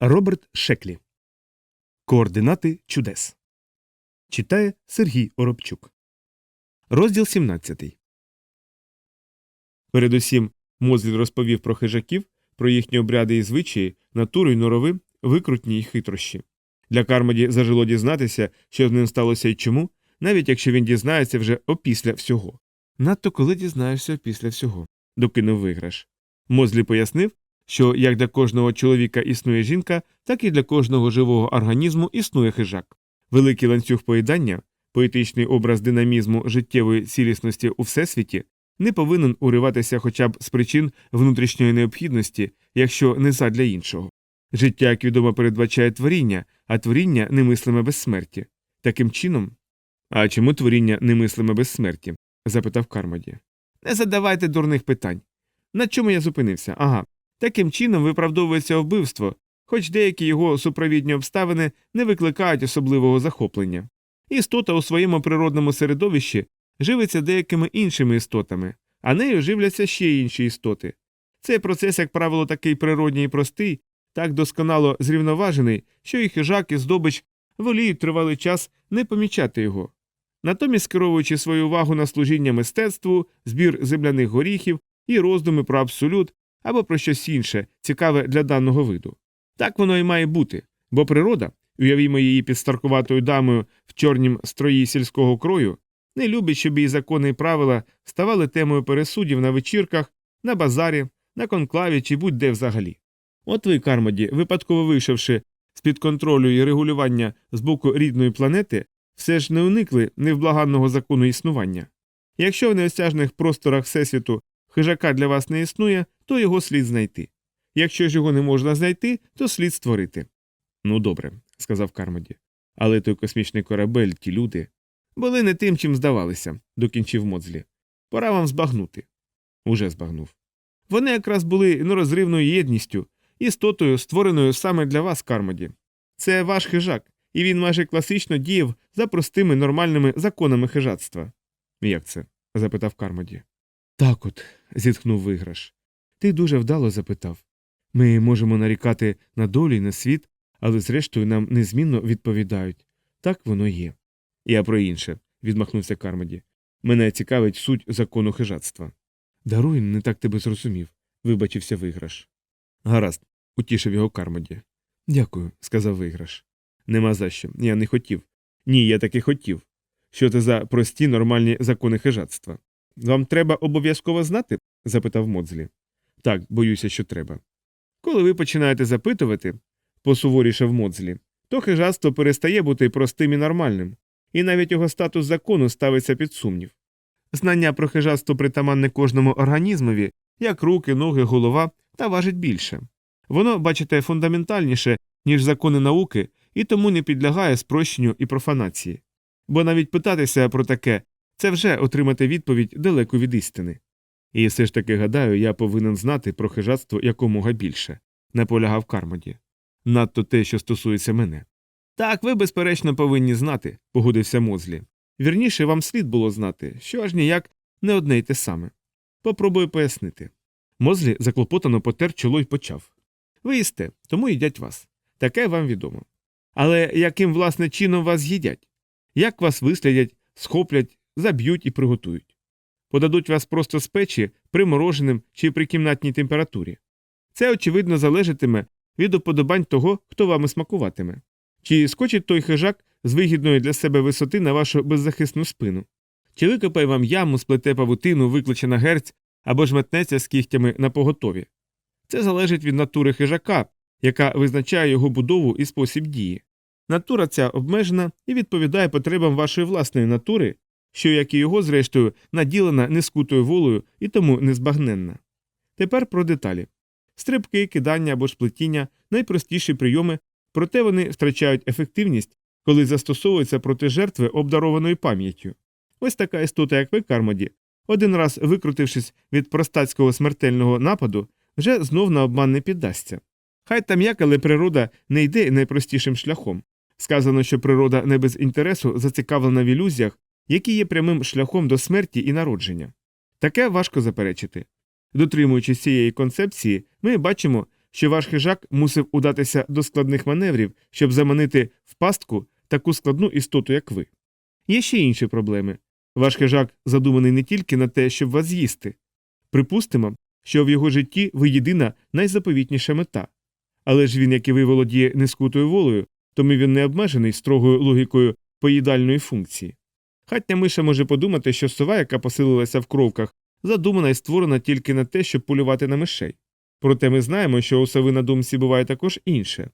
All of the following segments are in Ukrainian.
Роберт Шеклі. Координати чудес. Читає Сергій Оробчук. Розділ 17. Передусім Мозлі розповів про хижаків, про їхні обряди і звичаї, натуру й норови, викрутні й хитрощі. Для Кармоді зажило дізнатися, що з ним сталося і чому, навіть якщо він дізнається вже опісля всього. Надто коли дізнаєшся після всього, докинув виграш. Мозлі пояснив, що як для кожного чоловіка існує жінка, так і для кожного живого організму існує хижак. Великий ланцюг поїдання, поетичний образ динамізму життєвої цілісності у всесвіті, не повинен уриватися хоча б з причин внутрішньої необхідності, якщо не задля іншого. Життя, як відомо, передбачає творіння, а творіння немислиме без смерті. Таким чином. А чому творіння немислиме без смерті? запитав Кармоді. Не задавайте дурних питань. На чому я зупинився? Ага. Таким чином виправдовується вбивство, хоч деякі його супровідні обставини не викликають особливого захоплення. Істота у своєму природному середовищі живиться деякими іншими істотами, а нею живляться ще інші істоти. Цей процес, як правило, такий природній і простий, так досконало зрівноважений, що і хижак, і здобич воліють тривалий час не помічати його. Натомість, скеровуючи свою увагу на служіння мистецтву, збір земляних горіхів і роздуми про абсолют або про щось інше, цікаве для даного виду. Так воно і має бути, бо природа, уявімо її під старкуватою дамою в чорнім строї сільського крою, не любить, щоб її закони і правила ставали темою пересудів на вечірках, на базарі, на конклаві чи будь-де взагалі. От ви, Кармоді, випадково вийшовши з під контролю і регулювання з боку рідної планети, все ж не уникли невблаганного закону існування. Якщо в неосяжних просторах Всесвіту хижака для вас не існує, то його слід знайти. Якщо ж його не можна знайти, то слід створити. Ну, добре, сказав Кармоді. Але той космічний корабель, ті люди. Були не тим, чим здавалися, докінчив Моцлі. Пора вам збагнути. Уже збагнув. Вони якраз були нерозривною єдністю, істотою, створеною саме для вас, Кармоді. Це ваш хижак, і він майже класично діяв за простими нормальними законами хижацтва. Як це? запитав Кармоді. Так от, зітхнув виграш. Ти дуже вдало запитав. Ми можемо нарікати на долю і на світ, але зрештою нам незмінно відповідають так воно є. Я про інше, відмахнувся Кармоді. Мене цікавить суть закону хижацтва. Даруй, не так тебе зрозумів, вибачився виграш. Гаразд, утішив його Кармоді. Дякую, сказав виграш. Нема за що. Я не хотів. Ні, я таки хотів. Що це за прості нормальні закони хижацтва? Вам треба обов'язково знати? запитав Модзлі. Так, боюся, що треба. Коли ви починаєте запитувати, посуворішав Модзлі, то хижацтво перестає бути простим і нормальним, і навіть його статус закону ставиться під сумнів. Знання про хижацтво притаманне кожному організмові, як руки, ноги, голова, та важить більше. Воно, бачите, фундаментальніше, ніж закони науки, і тому не підлягає спрощенню і профанації. Бо навіть питатися про таке це вже отримати відповідь далеко від істини. І все ж таки гадаю, я повинен знати про хижацтво якомога більше, наполягав Кармоді. Надто те, що стосується мене. Так, ви, безперечно, повинні знати, погодився Мозлі. Вірніше, вам слід було знати, що аж ніяк не одне й те саме. Попробую пояснити. Мозлі заклопотано потер чоло й почав. Ви їсте, тому їдять вас. Таке вам відомо. Але яким, власне, чином вас з'їдять? Як вас вислідять, схоплять, заб'ють і приготують? Подадуть вас просто з печі, примороженим чи при кімнатній температурі. Це, очевидно, залежатиме від уподобань того, хто вами смакуватиме. Чи скочить той хижак з вигідної для себе висоти на вашу беззахисну спину? Чи викопає вам яму, сплете павутину, викличе на герць або ж метнеться з кігтями на поготові? Це залежить від натури хижака, яка визначає його будову і спосіб дії. Натура ця обмежена і відповідає потребам вашої власної натури, що, як і його, зрештою, наділена нескутою волею і тому незбагненна. Тепер про деталі. Стрибки, кидання або ж найпростіші прийоми, проте вони втрачають ефективність, коли застосовуються проти жертви обдарованою пам'яттю. Ось така істота, як ви, Кармоді, один раз викрутившись від простацького смертельного нападу, вже знов на обман не піддасться. Хай там як, але природа не йде найпростішим шляхом. Сказано, що природа не без інтересу зацікавлена в ілюзіях, які є прямим шляхом до смерті і народження. Таке важко заперечити. Дотримуючись цієї концепції, ми бачимо, що ваш хижак мусив удатися до складних маневрів, щоб заманити в пастку таку складну істоту, як ви. Є ще інші проблеми. Ваш хижак задуманий не тільки на те, щоб вас з'їсти. Припустимо, що в його житті ви єдина найзаповітніша мета. Але ж він, як і ви, володіє нескутою волею, тому він не обмежений строгою логікою поїдальної функції. Хатня миша може подумати, що сова, яка поселилася в кровках, задумана і створена тільки на те, щоб полювати на мишей. Проте ми знаємо, що у сови на думці буває також інше.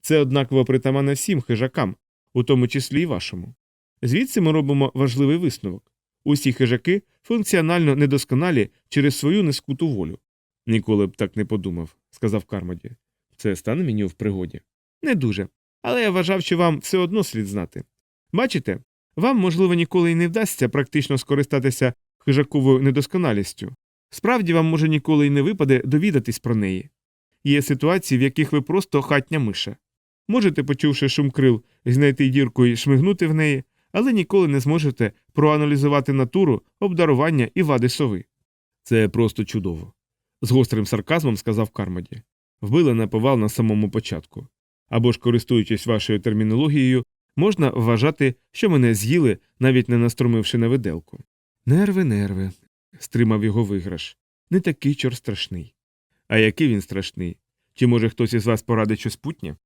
Це однаково притаманне всім хижакам, у тому числі й вашому. Звідси ми робимо важливий висновок. Усі хижаки функціонально недосконалі через свою нескуту волю. Ніколи б так не подумав, сказав Кармоді. Це стане мені в пригоді. Не дуже. Але я вважав, що вам все одно слід знати. Бачите, вам, можливо, ніколи й не вдасться практично скористатися хижаковою недосконалістю. Справді вам може ніколи й не випаде довідатись про неї. Є ситуації, в яких ви просто хатня миша. Можете, почувши шум крил, знайти дірку і шмигнути в неї, але ніколи не зможете проаналізувати натуру, обдарування і вади сови. Це просто чудово. З гострим сарказмом сказав Кармоді. Вбили на повал на самому початку. Або ж, користуючись вашою термінологією, можна вважати, що мене з'їли, навіть не наструмивши на виделку. Нерви, нерви, стримав його виграш. Не такий чор страшний. А який він страшний? Чи може хтось із вас порадить щось путнє?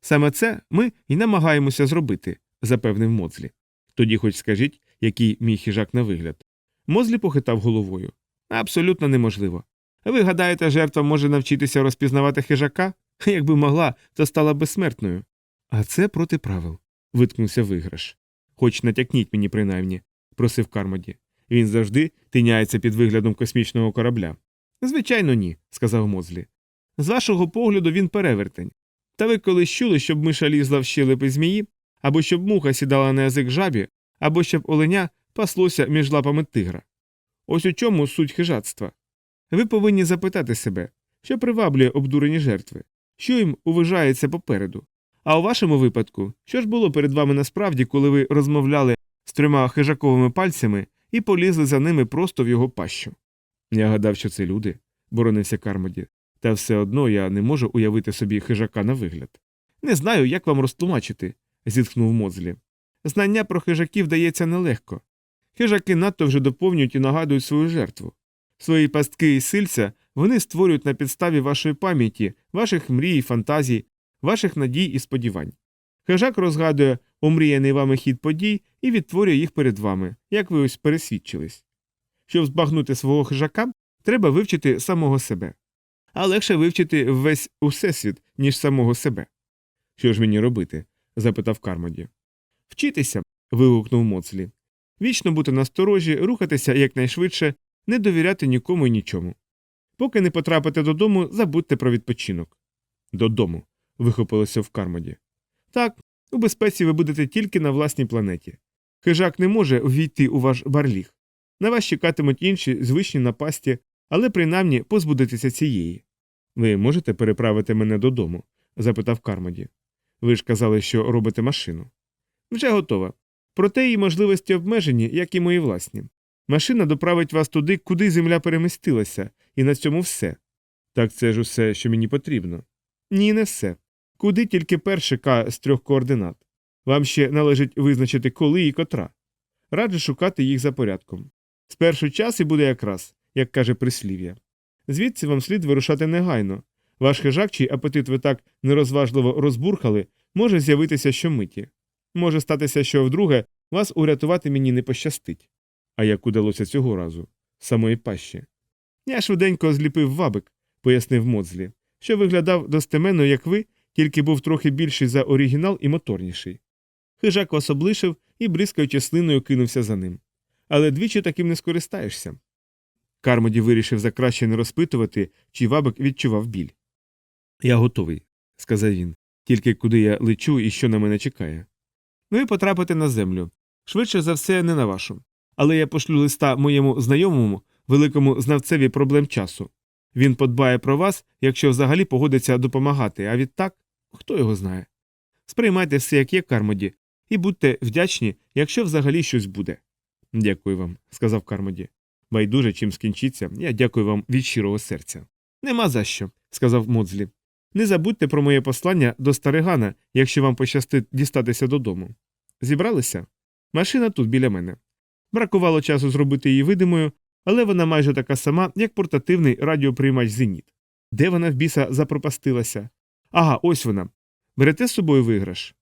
Саме це ми і намагаємося зробити, запевнив Моцлі. Тоді хоч скажіть, який мій хижак на вигляд. Мозлі похитав головою. Абсолютно неможливо. Ви гадаєте, жертва може навчитися розпізнавати хижака? Якби могла, то стала безсмертною. А це проти правил, виткнувся виграш. Хоч натякніть мені, принаймні, просив Кармоді. Він завжди тиняється під виглядом космічного корабля. Звичайно, ні, сказав Мозлі. З вашого погляду він перевертень. Та ви колись чули, щоб миша лізла в щелепи змії, або щоб муха сідала на язик жабі, або щоб оленя паслося між лапами тигра. Ось у чому суть хижацтва. Ви повинні запитати себе, що приваблює обдурені жертви, що їм уважається попереду. А у вашому випадку, що ж було перед вами насправді, коли ви розмовляли з трьома хижаковими пальцями і полізли за ними просто в його пащу? Я гадав, що це люди, боронився Кармоді, та все одно я не можу уявити собі хижака на вигляд. Не знаю, як вам розтлумачити, зітхнув Мозлі. Знання про хижаків дається нелегко. Хижаки надто вже доповнюють і нагадують свою жертву. Свої пастки і сильця вони створюють на підставі вашої пам'яті, ваших мрій, і фантазій, ваших надій і сподівань. Хижак розгадує омріяний вами хід подій і відтворює їх перед вами, як ви ось пересвідчились. Щоб збагнути свого хижака, треба вивчити самого себе. А легше вивчити весь усесвіт, ніж самого себе. Що ж мені робити? запитав Кармоді. Вчитися. вигукнув Моцлі. Вічно бути насторожі, рухатися якнайшвидше, не довіряти нікому і нічому. Поки не потрапите додому, забудьте про відпочинок. Додому. Вихопилося в Кармоді. Так, у безпеці ви будете тільки на власній планеті. Хижак не може увійти у ваш барліг. На вас чекатимуть інші звичні напасті, але принаймні позбудетеся цієї. Ви можете переправити мене додому? запитав Кармоді. Ви ж казали, що робите машину. Вже готова. Проте її можливості обмежені, як і мої власні. Машина доправить вас туди, куди земля перемістилася, і на цьому все. Так це ж усе, що мені потрібно. Ні, не все. Куди тільки перше К з трьох координат. Вам ще належить визначити, коли і котра. Раджу шукати їх за порядком. Спершу час і буде якраз, як каже прислів'я. Звідси вам слід вирушати негайно. Ваш хижак, чий апетит ви так нерозважливо розбурхали, може з'явитися щомиті. Може статися, що вдруге вас урятувати мені не пощастить. А як удалося цього разу? Самої пащі. Я швиденько зліпив вабик, пояснив Моцлі, що виглядав достеменно, як ви, тільки був трохи більший за оригінал і моторніший. Хижак вас облишив і, бризкаючи слиною, кинувся за ним. Але двічі таким не скористаєшся. Кармоді вирішив за краще не розпитувати, чи вабик відчував біль. Я готовий, сказав він, тільки куди я лечу і що на мене чекає. Ви потрапите на землю. Швидше за все, не на вашу. Але я пошлю листа моєму знайомому, великому знавцеві проблем часу. Він подбає про вас, якщо взагалі погодиться допомагати, а відтак хто його знає. Сприймайте все, як є, Кармоді, і будьте вдячні, якщо взагалі щось буде. Дякую вам, сказав Кармоді. Байдуже чим скінчиться, я дякую вам від щирого серця. Нема за що, сказав Моцлі. Не забудьте про моє послання до старигана, якщо вам пощастить дістатися додому. Зібралися? Машина тут біля мене. Бракувало часу зробити її видимою, але вона майже така сама, як портативний радіоприймач Зеніт. Де вона в біса запропастилася? Ага, ось вона. Берете з собою виграш?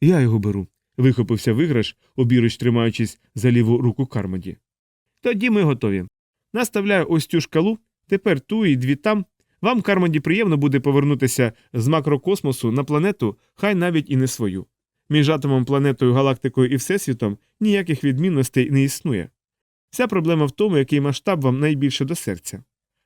Я його беру. Вихопився виграш, обіруч тримаючись за ліву руку Кармоді. Тоді ми готові. Наставляю ось цю шкалу, тепер ту і дві там. Вам, Кармоді, приємно буде повернутися з макрокосмосу на планету, хай навіть і не свою. Між атомом, планетою, галактикою і всесвітом ніяких відмінностей не існує. Вся проблема в тому, який масштаб вам найбільше до серця.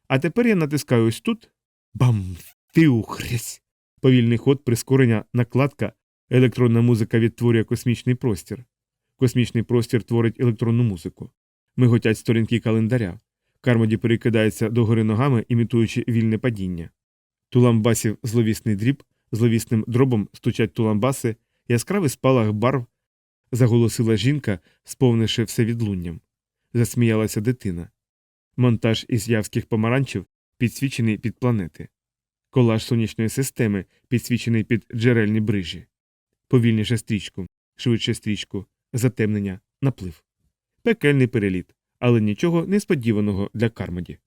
А тепер я натискаю ось тут. Бам! Ти Тиухресь! Повільний ход, прискорення, накладка, електронна музика відтворює космічний простір. Космічний простір творить електронну музику. Миготять сторінки календаря. Кармоді перекидається догори ногами, імітуючи вільне падіння. Туламбасів зловісний дріб, зловісним дробом стучать туламбаси, яскравий спалах барв, заголосила жінка, сповнивши все відлунням. Засміялася дитина. Монтаж із явських помаранчів підсвічений під планети. Колаж сонячної системи, підсвічений під джерельні брижі. Повільніше стрічку, швидше стрічку, затемнення, наплив. Пекельний переліт, але нічого несподіваного для Кармоді.